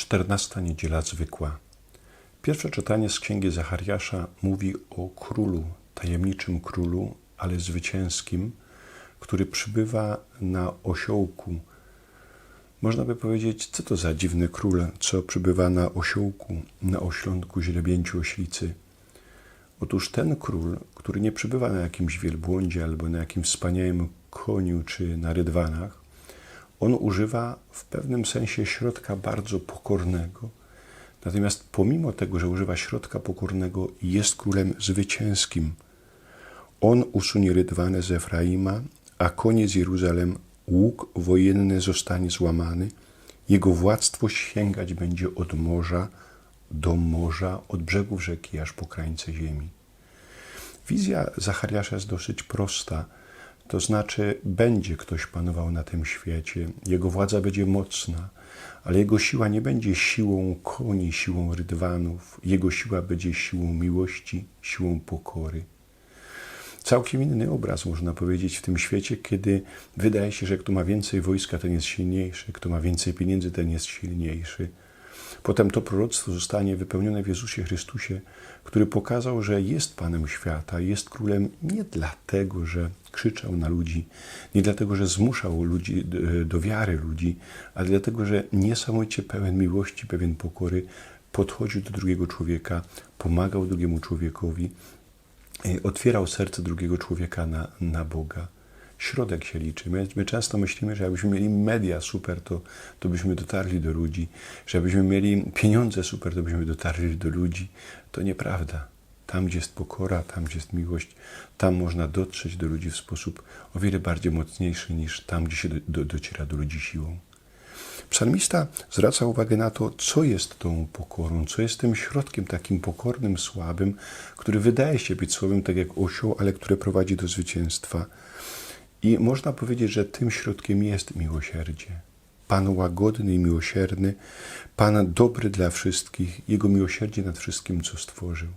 Czternasta niedziela zwykła. Pierwsze czytanie z księgi Zachariasza mówi o królu, tajemniczym królu, ale zwycięskim, który przybywa na osiołku. Można by powiedzieć, co to za dziwny król, co przybywa na osiołku, na oślątku źrebięciu oślicy. Otóż ten król, który nie przybywa na jakimś wielbłądzie albo na jakimś wspaniałym koniu czy na rydwanach, on używa w pewnym sensie środka bardzo pokornego. Natomiast pomimo tego, że używa środka pokornego, jest królem zwycięskim. On usunie rydwanę z Efraima, a koniec Jeruzalem, łuk wojenny zostanie złamany. Jego władztwo sięgać będzie od morza do morza, od brzegów rzeki aż po krańce ziemi. Wizja Zachariasza jest dosyć prosta. To znaczy, będzie ktoś panował na tym świecie, jego władza będzie mocna, ale jego siła nie będzie siłą koni, siłą rydwanów, jego siła będzie siłą miłości, siłą pokory. Całkiem inny obraz, można powiedzieć, w tym świecie, kiedy wydaje się, że kto ma więcej wojska, ten jest silniejszy, kto ma więcej pieniędzy, ten jest silniejszy. Potem to proroctwo zostanie wypełnione w Jezusie Chrystusie, który pokazał, że jest Panem świata, jest królem nie dlatego, że krzyczał na ludzi, nie dlatego, że zmuszał ludzi do wiary ludzi, ale dlatego, że niesamowicie pełen miłości, pewien pokory podchodził do drugiego człowieka, pomagał drugiemu człowiekowi, otwierał serce drugiego człowieka na, na Boga środek się liczy. My, my, często myślimy, że jakbyśmy mieli media super, to, to byśmy dotarli do ludzi, że jakbyśmy mieli pieniądze super, to byśmy dotarli do ludzi. To nieprawda. Tam, gdzie jest pokora, tam, gdzie jest miłość, tam można dotrzeć do ludzi w sposób o wiele bardziej mocniejszy niż tam, gdzie się do, do, dociera do ludzi siłą. Psalmista zwraca uwagę na to, co jest tą pokorą, co jest tym środkiem takim pokornym, słabym, który wydaje się być słabym, tak jak osioł, ale które prowadzi do zwycięstwa. I można powiedzieć, że tym środkiem jest miłosierdzie. Pan łagodny i miłosierny, Pan dobry dla wszystkich, Jego miłosierdzie nad wszystkim, co stworzył.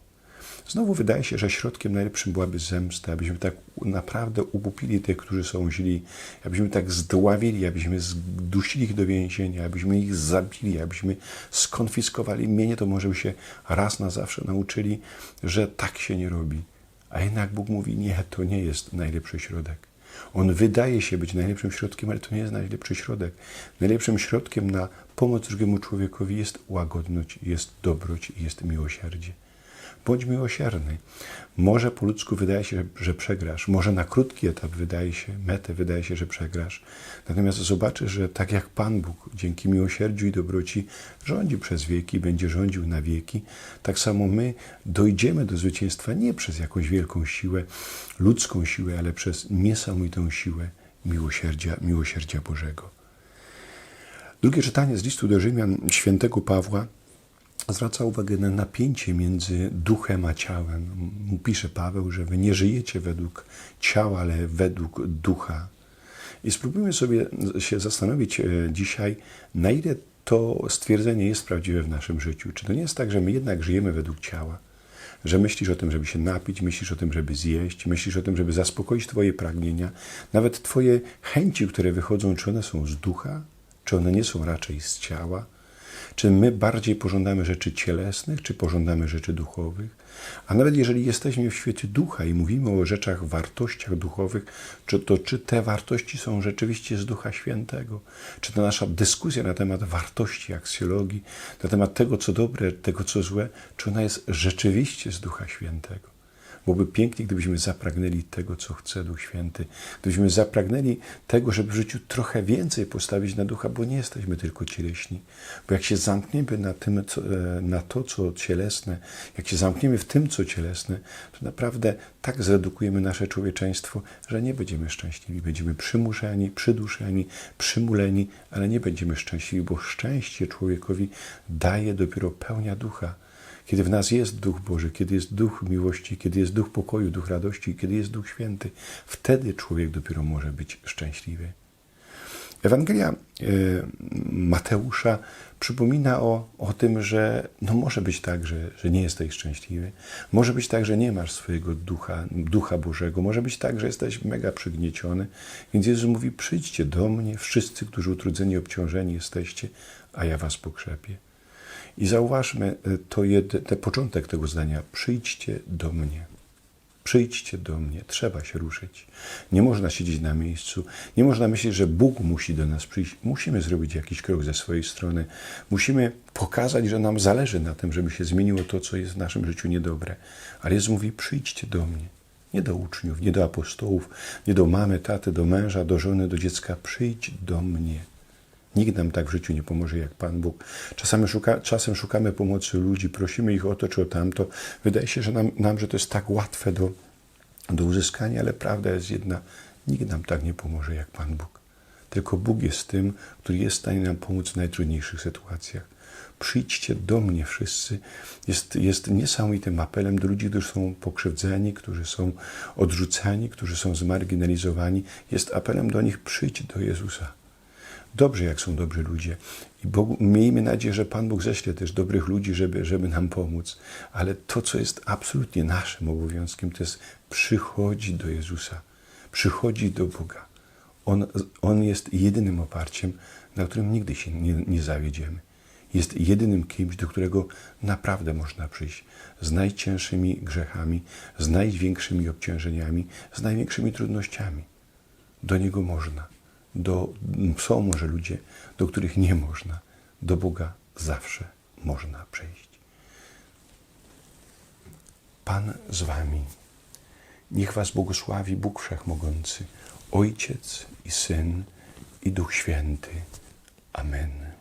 Znowu wydaje się, że środkiem najlepszym byłaby zemsta, abyśmy tak naprawdę upupili tych, którzy są źli, abyśmy tak zdławili, abyśmy zdusili ich do więzienia, abyśmy ich zabili, abyśmy skonfiskowali mienie, to może by się raz na zawsze nauczyli, że tak się nie robi. A jednak Bóg mówi, nie, to nie jest najlepszy środek. On wydaje się być najlepszym środkiem, ale to nie jest najlepszy środek. Najlepszym środkiem na pomoc drugiemu człowiekowi jest łagodność, jest dobroć i jest miłosierdzie. Bądź miłosierny. Może po ludzku wydaje się, że przegrasz, może na krótki etap wydaje się, metę wydaje się, że przegrasz. Natomiast zobaczysz, że tak jak Pan Bóg dzięki miłosierdziu i dobroci rządzi przez wieki, będzie rządził na wieki, tak samo my dojdziemy do zwycięstwa nie przez jakąś wielką siłę, ludzką siłę, ale przez niesamowitą siłę miłosierdzia, miłosierdzia Bożego. Drugie czytanie z listu do Rzymian świętego Pawła zwraca uwagę na napięcie między duchem a ciałem. Mu pisze Paweł, że wy nie żyjecie według ciała, ale według ducha. I spróbujmy sobie się zastanowić e, dzisiaj, na ile to stwierdzenie jest prawdziwe w naszym życiu. Czy to nie jest tak, że my jednak żyjemy według ciała? Że myślisz o tym, żeby się napić, myślisz o tym, żeby zjeść, myślisz o tym, żeby zaspokoić Twoje pragnienia, nawet Twoje chęci, które wychodzą, czy one są z ducha, czy one nie są raczej z ciała? Czy my bardziej pożądamy rzeczy cielesnych, czy pożądamy rzeczy duchowych? A nawet jeżeli jesteśmy w świecie ducha i mówimy o rzeczach, wartościach duchowych, czy to czy te wartości są rzeczywiście z Ducha Świętego? Czy ta nasza dyskusja na temat wartości aksjologii, na temat tego, co dobre, tego, co złe, czy ona jest rzeczywiście z Ducha Świętego? Byłoby pięknie, gdybyśmy zapragnęli tego, co chce Duch Święty. Gdybyśmy zapragnęli tego, żeby w życiu trochę więcej postawić na ducha, bo nie jesteśmy tylko cieleśni. Bo jak się zamkniemy na, tym, co, e, na to, co cielesne, jak się zamkniemy w tym, co cielesne, to naprawdę tak zredukujemy nasze człowieczeństwo, że nie będziemy szczęśliwi. Będziemy przymuszeni, przyduszeni, przymuleni, ale nie będziemy szczęśliwi, bo szczęście człowiekowi daje dopiero pełnia ducha. Kiedy w nas jest Duch Boży, kiedy jest Duch miłości, kiedy jest Duch pokoju, Duch radości, kiedy jest Duch Święty, wtedy człowiek dopiero może być szczęśliwy. Ewangelia e, Mateusza przypomina o, o tym, że no może być tak, że, że nie jesteś szczęśliwy. Może być tak, że nie masz swojego ducha, ducha Bożego. Może być tak, że jesteś mega przygnieciony. Więc Jezus mówi: Przyjdźcie do mnie, wszyscy, którzy utrudzeni, obciążeni jesteście, a ja was pokrzepię. I zauważmy e, to jed, ten początek tego zdania. Przyjdźcie do mnie. Przyjdźcie do mnie, trzeba się ruszyć. Nie można siedzieć na miejscu. Nie można myśleć, że Bóg musi do nas przyjść. Musimy zrobić jakiś krok ze swojej strony. Musimy pokazać, że nam zależy na tym, żeby się zmieniło to, co jest w naszym życiu niedobre. Ale Jezus mówi: przyjdźcie do mnie. Nie do uczniów, nie do apostołów, nie do mamy, taty, do męża, do żony, do dziecka. Przyjdź do mnie. Nikt nam tak w życiu nie pomoże jak Pan Bóg. Czasami szuka, czasem szukamy pomocy ludzi, prosimy ich o to czy o tamto. Wydaje się, że nam, nam że to jest tak łatwe do, do uzyskania, ale prawda jest jedna. Nikt nam tak nie pomoże jak Pan Bóg. Tylko Bóg jest tym, który jest w stanie nam pomóc w najtrudniejszych sytuacjach. Przyjdźcie do mnie wszyscy. Jest, jest niesamowitym apelem do ludzi, którzy są pokrzywdzeni, którzy są odrzucani, którzy są zmarginalizowani. Jest apelem do nich: przyjdź do Jezusa dobrze, jak są dobrzy ludzie. I Bogu, miejmy nadzieję, że Pan Bóg ześle też dobrych ludzi, żeby, żeby nam pomóc. Ale to, co jest absolutnie naszym obowiązkiem, to jest przychodzić do Jezusa, przychodzić do Boga. On, on jest jedynym oparciem, na którym nigdy się nie, nie zawiedziemy. Jest jedynym kimś, do którego naprawdę można przyjść z najcięższymi grzechami, z największymi obciążeniami, z największymi trudnościami. Do Niego można do, są może ludzie, do których nie można. Do Boga zawsze można przejść. Pan z wami. Niech was błogosławi Bóg Wszechmogący, Ojciec i Syn i Duch Święty. Amen.